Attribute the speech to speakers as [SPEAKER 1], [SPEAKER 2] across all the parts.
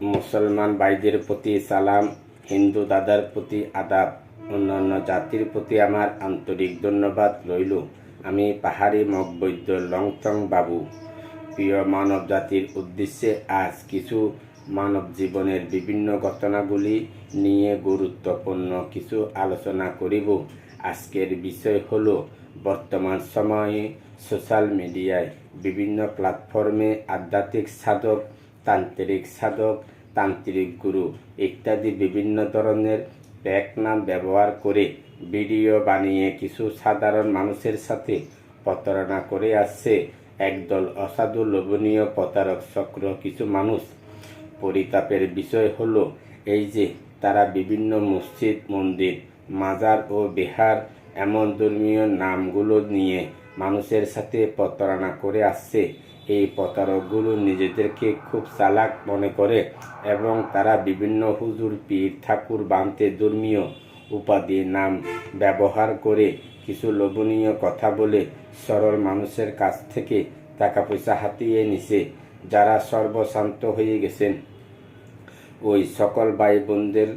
[SPEAKER 1] মুসলমান ভাইদের প্রতি সালাম, হিন্দু দাদার প্রতি আদাব, অন্যান্য জাতির প্রতি আমার আন্তরিক ধন্যবাদ রইল। আমি পাহাড়ি মগবৈদ্য লংটং বাবু। প্রিয় মানব জাতির উদ্দেশ্যে আজ কিছু মানব জীবনের বিভিন্ন ঘটনাগুলি নিয়ে গুরুত্বপূর্ণ কিছু আলোচনা করিব। আজকের বিষয় হলো, বর্তমান সময়ে সোশ্যাল মিডিয়ায় বিভিন্ন প্ল্যাটফর্মে আধ্যাত্মিক সাধক তান্ত্রিক সাধক, তান্ত্রিক গুরু ইত্যাদি বিভিন্ন ধরনের ব্যাক নাম ব্যবহার করে ভিডিও বানিয়ে কিছু সাধারণ মানুষের সাথে প্রতারণা করে আসছে। একদল অসাধু লোভনীয় প্রতারক চক্র কিছু মানুষ। পরিতাপের বিষয় হলো এই যে তারা বিভিন্ন মসজিদ, মন্দির, মাজার ও বিহার এমন ধর্মীয় নামগুলো নিয়ে মানুষের সাথে প্রতারণা করে আসছে। এই প্রতারকগুলো নিজেদেরকে খুব চালাক মনে করে এবং তারা বিভিন্ন হুজুর, পীর, ঠাকুর বানতে ধর্মীয় উপাধি, নাম ব্যবহার করে কিছু লোভনীয় কথা বলে সরল মানুষের কাছ থেকে টাকা পয়সা হাতিয়ে নিছে। যারা সর্বশান্ত হয়ে গেছেন, ওই সকল ভাই বোনদের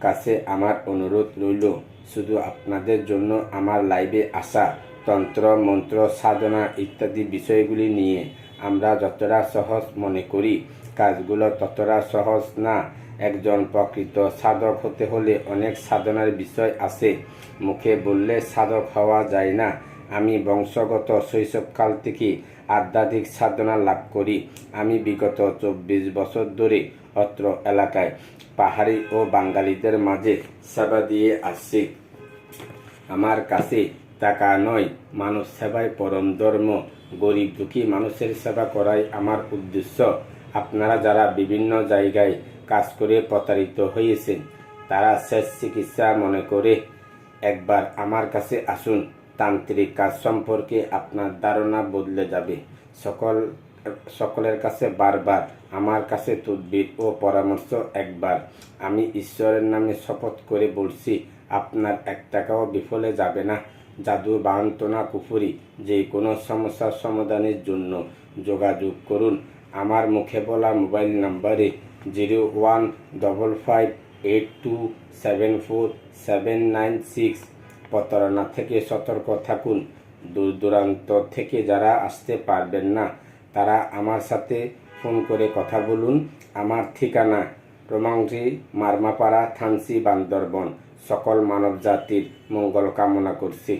[SPEAKER 1] কাছে আমার অনুরোধ রইল, শুধু আপনাদের জন্য আমার লাইভে আসা তন্ত্র, মন্ত্র, সাধনা ইত্যাদি বিষয়গুলি নিয়ে আমরা যতটা সহজ মনে করি, কাজগুলো ততটা সহজ না। একজন প্রকৃত সাধক হতে হলে অনেক সাধনার বিষয় আছে। মুখে বললে সাধক হওয়া যায় না। আমি বংশগত শৈশবকাল থেকে আধ্যাত্মিক সাধনা লাভ করি। আমি বিগত চব্বিশ বছর ধরে অত্র এলাকায় পাহাড়ি ও বাঙালিদের মাঝে সেবা দিয়ে আসছি। আমার কাছে টাকা নয়। মানুষ সেবায় পরম ধর্ম। গরিব দুঃখী মানুষের সেবা করাই আমার উদ্দেশ্য। আপনারা যারা বিভিন্ন জায়গায় কাজ করে প্রতারিত হয়েছেন, তারা শেষ চিকিৎসা মনে করে একবার আমার কাছে আসুন। তান্ত্রিক কাজ সম্পর্কে আপনার ধারণা বদলে যাবে। সকল, সকলের কাছে বারবার আমার কাছে তদবির ও পরামর্শ একবার। আমি ঈশ্বরের নামে শপথ করে বলছি, আপনার এক টাকাও বিফলে যাবে না। জাদু বান্তনা কুফুরি, যে কোনো সমস্যার সমাধানের জন্য যোগাযোগ করুন। আমার মুখে বলা মোবাইল নাম্বারে zero one double five eight two seven four seven nine six. প্রতারণা থেকে সতর্ক থাকুন। দূর দূরান্ত থেকে যারা আসতে পারবেন না, তারা আমার সাথে ফোন করে কথা বলুন। আমার ঠিকানা রোমাংরি মারমাপাড়া, থানসি, বান্দরবন। সকল মানব জাতির মঙ্গল কামনা করছি।